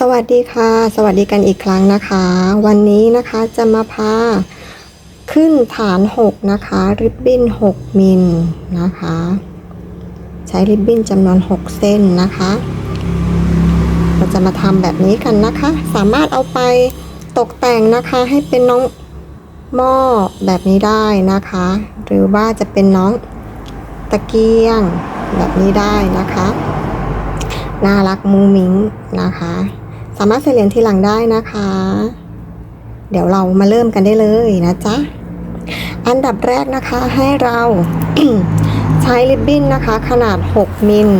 สวัสดีค่ะ สวัสดีกันอีกครั้งนะคะ วันนี้นะคะจะมาพาขึ้นฐาน 6 นะคะ ริบบิ้น 6 มิลนะคะ ใช้ริบบิ้นจำนวน 6 เส้นนะคะ เราจะมาทำแบบนี้กันนะคะ สามารถเอาไปตกแต่งนะคะให้เป็นน้องหม้อแบบนี้ได้นะคะ หรือว่าจะเป็นน้องตะเกียงแบบนี้ได้นะคะ น่ารักมูมิงนะคะ สามารถใส่เหรียญทีหลังได้นะคะ เดี๋ยวเรามาเริ่มกันได้เลยนะจ๊ะ อันดับแรกนะคะให้เราใช้ริบบิ้นนะคะ ขนาด 6 มิล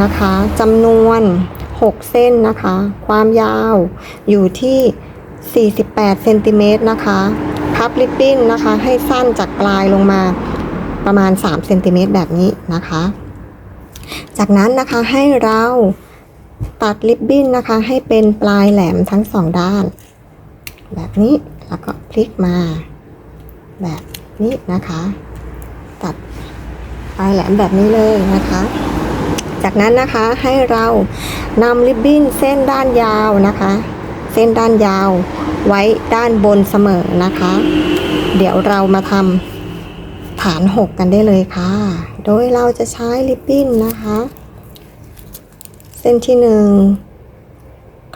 นะคะจำนวน 6 เส้นนะคะ ความยาวอยู่ที่ 48 เซนติเมตรนะคะพับริบบิ้นนะคะ ให้สั้นจากปลายลงมาประมาณ 3 เซนติเมตรแบบนี้นะคะ จากนั้นนะคะให้เรา ตัดริบบิ้นนะคะ ให้เป็นปลายแหลมทั้งสองด้าน แบบนี้แล้วก็พลิกมา แบบนี้นะคะ ตัดปลายแหลมแบบนี้เลยนะคะ จากนั้นนะคะให้เรานำริบบิ้นเส้นด้านยาวนะคะ เส้นด้านยาวไว้ด้านบนเสมอนะคะ เดี๋ยวเรามาทำฐานหกกันได้เลยค่ะ โดยเราจะใช้ริบบิ้นนะคะ ส้นที่หนึ่ง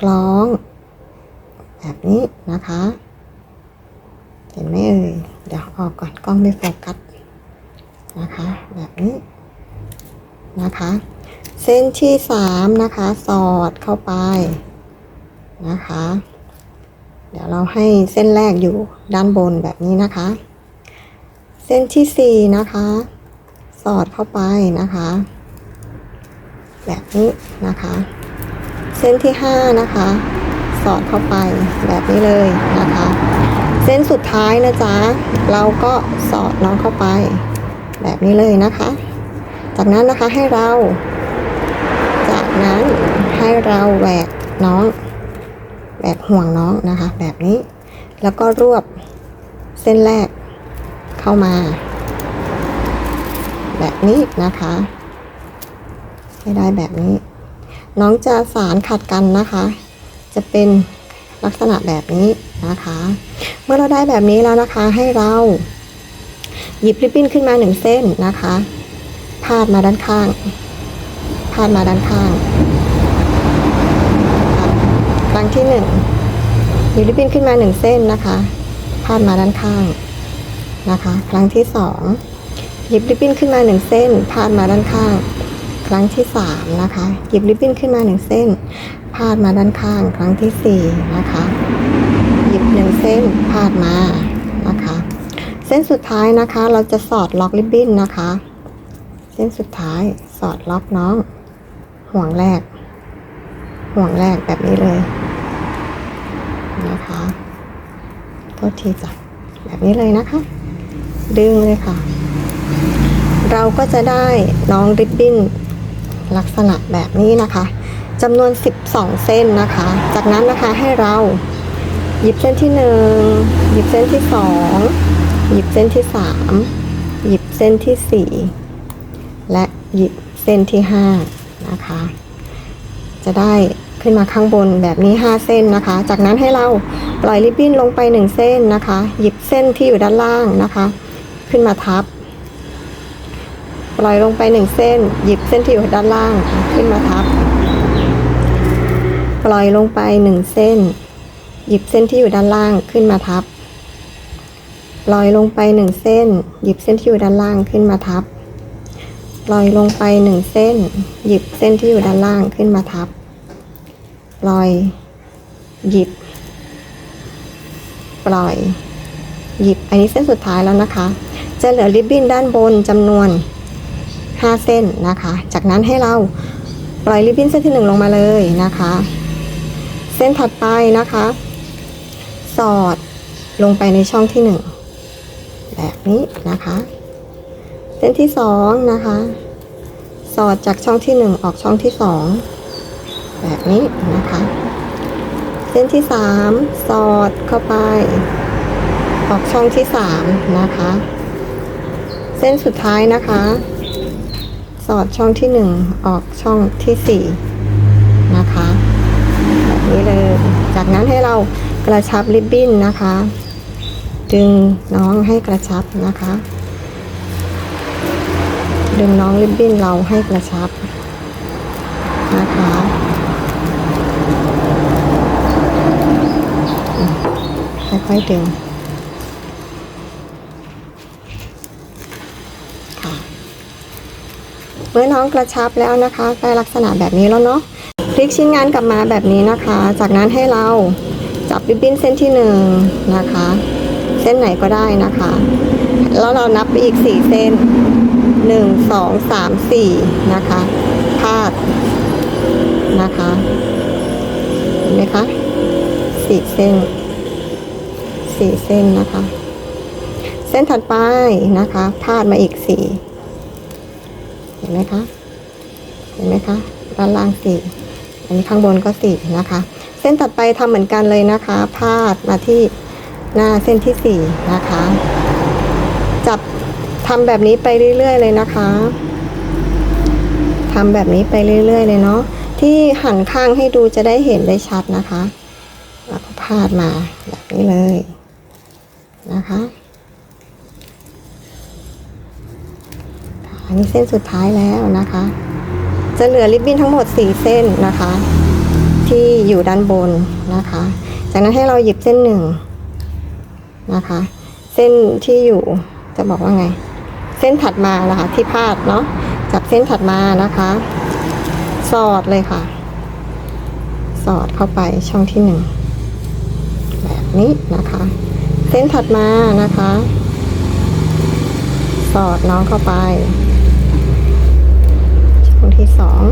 คล้อง แบบนี้นะคะ เห็นไหมเอ่ยเดี๋ยวออกก่อนกล้องไม่โฟกัสนะคะ แบบนี้นะคะ เส้นที่สามนะคะ สอดเข้าไปนะคะ เดี๋ยวเราให้เส้นแรกอยู่ด้านบนแบบนี้นะคะ เส้นที่สี่นะคะ สอดเข้าไปนะคะ แบบนี้นะคะ เส้นที่ห้านะคะ สอดเข้าไปแบบนี้เลยนะคะ เส้นสุดท้ายนะจ๊ะเราก็สอดน้องเข้าไป แบบนี้เลยนะคะ จากนั้นนะคะให้เรา จากนั้นให้เราแหวกน้องแหวกห่วงน้องนะคะ แบบนี้ แล้วก็รวบเส้นแรกเข้ามา แบบนี้นะคะ ให้ได้แบบนี้ น้องจะสารขัดกันนะคะ จะเป็นลักษณะแบบนี้นะคะ เมื่อเราได้แบบนี้แล้วนะคะ ให้เราหยิบริบบิ้นขึ้นมาหนึ่งเส้นนะคะพาดมาด้านข้างพาดมาด้านข้างครั้งที่หนึ่งหยิบริบบิ้นขึ้นมาหนึ่งเส้นนะคะพาดมาด้านข้างนะคะ ครั้งที่สองหยิบริบบิ้นขึ้นมาหนึ่งเส้นพาดมาด้านข้าง ครั้งที่สามนะคะ หยิบริบบิ้นขึ้นมาหนึ่งเส้น พาดมาด้านข้าง ครั้งที่สี่นะคะ หยิบหนึ่งเส้น พาดมา นะคะ เส้นสุดท้ายนะคะ เราจะสอดล็อกริบบิ้นนะคะ เส้นสุดท้ายสอดล็อกน้อง ห่วงแรก ห่วงแรกแบบนี้เลย นะคะโทษทีจ้ะแบบนี้เลยนะคะ ดึงเลยค่ะเราก็จะได้น้องริบบิ้น ลักษณะแบบนี้นะคะจำนวน 12 เส้นนะคะ จากนั้นนะคะให้เราหยิบเส้นที่หนึ่งหยิบเส้นที่สองหยิบเส้นที่สามหยิบเส้นที่สี่และหยิบเส้นที่ห้านะคะ จะได้ขึ้นมาข้างบนแบบนี้ 5 เส้นนะคะ จากนั้นให้เราปล่อยริบบิ้นลงไป 1 เส้นนะคะ หยิบเส้นที่อยู่ด้านล่างนะคะ ขึ้นมาทับ ปล่อยลงไป1เส้น หยิบเส้นที่อยู่ด้านล่างขึ้นมาทับ ปล่อยลงไป1เส้น หยิบเส้นที่อยู่ด้านล่างขึ้นมาทับ ปล่อยลงไป1เส้น หยิบเส้นที่อยู่ด้านล่างขึ้นมาทับ ปล่อยลงไป1เส้น หยิบเส้นที่อยู่ด้านล่างขึ้นมาทับ ปล่อย หยิบ ปล่อย หยิบ อันนี้เส้นสุดท้ายแล้วนะคะจะเหลือริบบิ้นด้านบนจำนวน 5 เส้นนะคะ จากนั้นให้เราปล่อยริบบิ้นเส้นที่ 1 ลงมาเลยนะคะ เส้นถัดไปนะคะ สอดลงไปในช่องที่ 1 แบบนี้นะคะ เส้นที่ 2 นะคะ สอดจากช่องที่ 1 ออกช่องที่ 2 แบบนี้นะคะ เส้นที่ 3 สอดเข้าไป ออกช่องที่ 3 นะคะ เส้นสุดท้ายนะคะ สอดช่องที่ 1 ออกช่องที่4นะคะแบบนี้เลยจากนั้นให้เรากระชับริบบิ้นนะคะ ดึงน้องให้กระชับนะคะ ดึงน้องริบบิ้นเราให้กระชับนะคะอืมค่อยๆดึงค่ะ เมื่อน้องกระชับแล้วนะคะได้ลักษณะแบบนี้แล้วเนาะพลิกชิ้นงานกลับมาแบบนี้นะคะ จากนั้นให้เราจับริบบิ้นเส้นที่หนึ่งนะคะ เส้นไหนก็ได้นะคะ แล้วเรานับไปอีกสี่เส้นหนึ่งสองสามสี่นะคะพาดนะคะเห็นไหมคะสี่เส้นสี่เส้นนะคะ เส้นถัดไปนะคะพาดมาอีกสี่ นไหมคะเห็นไหมคะด้านล่างสี่อันนี้ข้างบนก็สี่นะคะ เส้นถัดไปทำเหมือนกันเลยนะคะ พาดมาที่หน้าเส้นที่สี่นะคะ จับทำแบบนี้ไปเรื่อยๆ เลยนะคะทำแบบนี้ไปเรื่อยๆ เลยเนาะที่หันข้างให้ดูจะได้เห็นได้ชัดนะคะ แล้วก็พาดมาแบบนี้เลยนะคะ อันนี้เส้นสุดท้ายแล้วนะคะ จะเหลือริบบิ้นทั้งหมด 4 เส้นนะคะ ที่อยู่ด้านบนนะคะ จากนั้นให้เราหยิบเส้นหนึ่งนะคะ เส้นที่อยู่จะบอกว่าไง เส้นถัดมานะคะที่พาดเนาะจับเส้นถัดมานะคะ สอดเลยค่ะ สอดเข้าไปช่องที่หนึ่งแบบนี้นะคะ เส้นถัดมานะคะ สอดน้องเข้าไป ที่สอง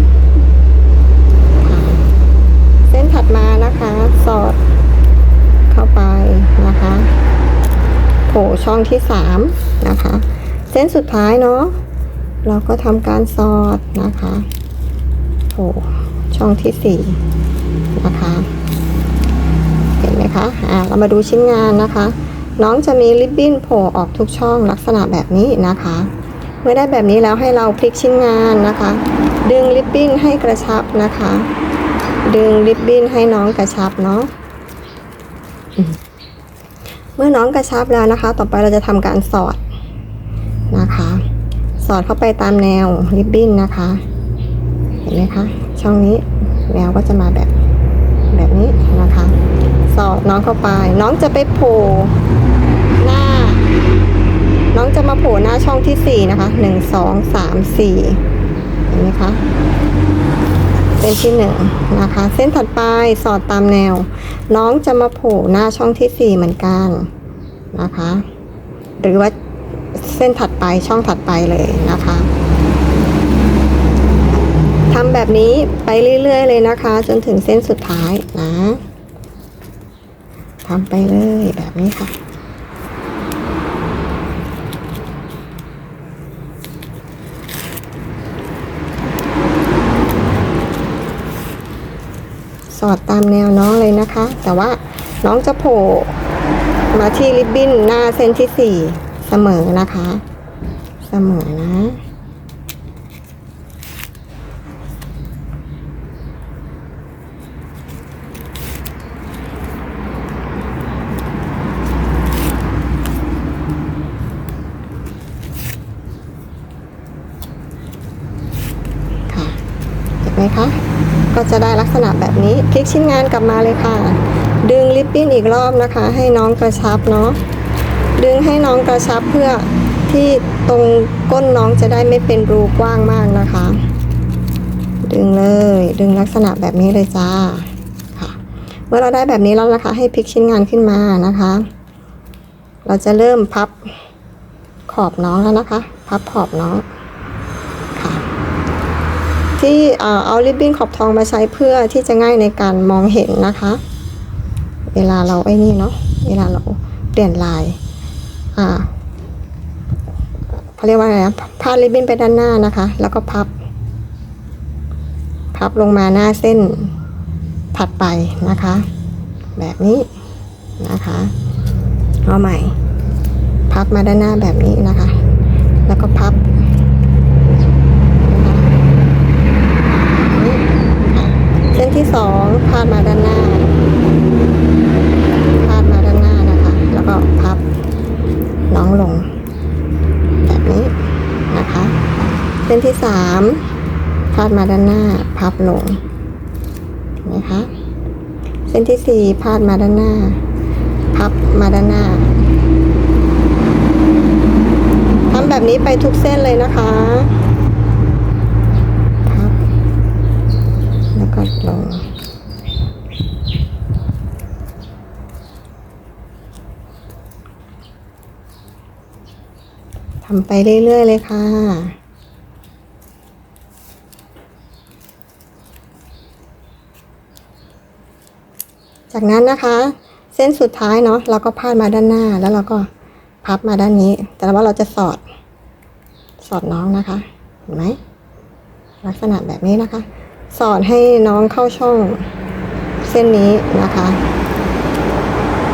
เส้นถัดมานะคะ สอดเข้าไปนะคะโผล่ช่องที่สามนะคะ เส้นสุดท้ายเนาะเราก็ทำการสอดนะคะโผล่ช่องที่สี่นะคะเห็นไหมคะอ่าเรามาดูชิ้นงานนะคะ น้องจะมีริบบิ้นโผล่ออกทุกช่องลักษณะแบบนี้นะคะ เมื่อได้แบบนี้แล้วให้เราพลิกชิ้นงานนะคะ ดึงริบบิ้นให้กระชับนะคะ ดึงริบบิ้นให้น้องกระชับเนาะมเมื่อน้องกระชับแล้วนะคะ ต่อไปเราจะทำการสอดนะคะ สอดเข้าไปตามแนวริบบิ้นนะคะ เห็นไหมคะ ช่องนี้แนวก็จะมาแบบแบบนี้นะคะ สอดน้องเข้าไป น้องจะไปโผล่หน้า น้องจะมาโผล่หน้าช่องที่สี่นะคะหนึ่งสองสามสี่ ไหมคะเส้นที่หนึ่งนะคะ เส้นถัดไปสอดตามแนว น้องจะมาโผล่หน้าช่องที่สี่เหมือนกันนะคะ หรือว่าเส้นถัดไปช่องถัดไปเลยนะคะทำแบบนี้ไปเรื่อยๆเลยนะคะ จนถึงเส้นสุดท้ายนะทำไปเลยแบบนี้ค่ะ สอดตามแนวน้องเลยนะคะ แต่ว่าน้องจะโผล่มาที่ริบบิ้นหน้าเส้นที่สี่เสมอนะคะ เสมอนะค่ะเห็นไหมคะ ก็จะได้ลักษณะแบบนี้พลิกชิ้นงานกลับมาเลยค่ะ ดึงลิปปิ้นอีกรอบนะคะ ให้น้องกระชับเนาะดึงให้น้องกระชับเพื่อที่ตรงก้นน้องจะได้ไม่เป็นรูกว้างมากนะคะ ดึงเลยดึงลักษณะแบบนี้เลยจ้าค่ะ เมื่อเราได้แบบนี้แล้วนะคะ ให้พลิกชิ้นงานขึ้นมานะคะ เราจะเริ่มพับขอบน้องแล้วนะคะ พับขอบน้อง ที่เอาริบบิ้นขอบทองมาใช้เพื่อที่จะง่ายในการมองเห็นนะคะ เวลาเราไอ้นี่เนาะเวลาเราเปลี่ยนลายอ่าเขาเรียกว่าอะไรนะพาดริบบิ้นไปด้านหน้านะคะ แล้วก็พับ พับลงมาหน้าเส้นถัดไปนะคะ แบบนี้นะคะเอาใหม่ พับมาด้านหน้าแบบนี้นะคะ แล้วก็พับ เส้นที่สองพาดมาด้านหน้า สามพาดมาด้านหน้า พับลงเห็นไหมคะเส้นที่สี่พาดมาด้านหน้า พับมาด้านหน้าทำแบบนี้ไปทุกเส้นเลยนะคะพับแล้วก็ลงทำไปเรื่อยๆเลยค่ะ จากนั้นนะคะ เส้นสุดท้ายเนาะเราก็พาดมาด้านหน้าแล้วเราก็พับมาด้านนี้ แต่ว่าเราจะสอด สอดน้องนะคะ เห็นไหมลักษณะแบบนี้นะคะ สอดให้น้องเข้าช่องเส้นนี้นะคะ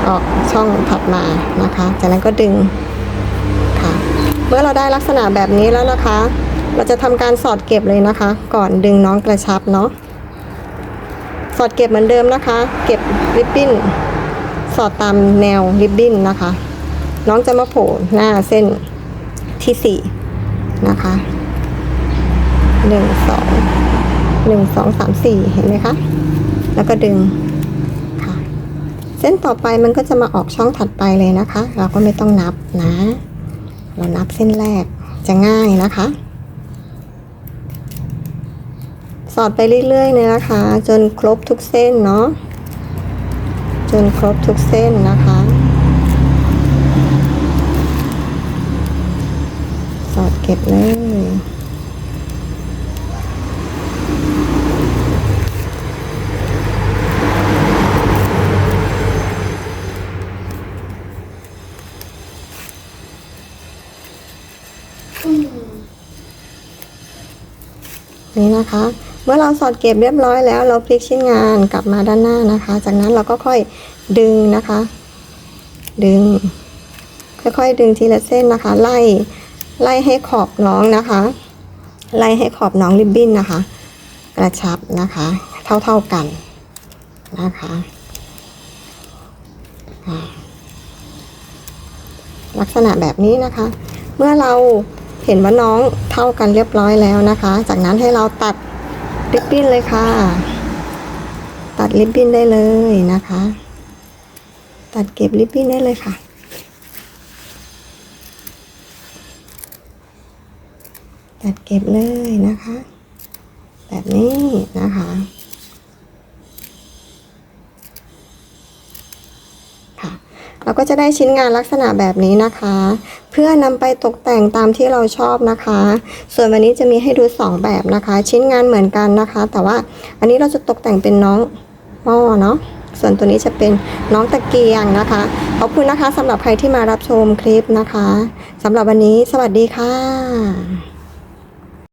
ออกช่องถัดมานะคะ จากนั้นก็ดึงค่ะ เมื่อเราได้ลักษณะแบบนี้แล้วนะคะ เราจะทำการสอดเก็บเลยนะคะ ก่อนดึงน้องกระชับเนาะ สอดเก็บเหมือนเดิมนะคะ เก็บริบบิ้น สอดตามแนวริบบิ้นนะคะ น้องจะมาโผล่หน้าเส้นที่สี่นะคะหนึ่งสองหนึ่งสองสามสี่เห็นไหมคะ แล้วก็ดึงค่ะ เส้นต่อไปมันก็จะมาออกช่องถัดไปเลยนะคะ เราก็ไม่ต้องนับนะ เรานับเส้นแรกจะง่ายนะคะ สอดไปเรื่อยๆเลยนะคะ จนครบทุกเส้นเนาะจนครบทุกเส้นนะคะ สอดเก็บเลยนี่นะคะ เมื่อเราสอดเก็บเรียบร้อยแล้ว เราพลิกชิ้นงานกลับมาด้านหน้านะคะ จากนั้นเราก็ค่อยดึงนะคะ ดึง ค่อยๆ ดึงทีละเส้นนะคะ ไล่ไล่ให้ขอบน้องนะคะ ไล่ให้ขอบน้องริบบิ้นนะคะ กระชับนะคะ เท่าๆกันนะคะลักษณะแบบนี้นะคะ เมื่อเราเห็นว่าน้องเท่ากันเรียบร้อยแล้วนะคะ จากนั้นให้เราตัด ริบบิ้นเลยค่ะ ตัดริบบิ้นได้เลยนะคะ ตัดเก็บริบบิ้นได้เลยค่ะตัดเก็บเลยนะคะ แบบนี้นะคะค่ะ เราก็จะได้ชิ้นงานลักษณะแบบนี้นะคะ เพื่อนำไปตกแต่งตามที่เราชอบนะคะ ส่วนวันนี้จะมีให้ดู 2 แบบนะคะ ชิ้นงานเหมือนกันนะคะ แต่ว่าอันนี้เราจะตกแต่งเป็นน้องหม้อเนาะส่วนตัวนี้จะเป็นน้องตะเกียงนะคะ ขอบคุณนะคะสำหรับใครที่มารับชมคลิปนะคะสำหรับวันนี้ สวัสดีค่ะ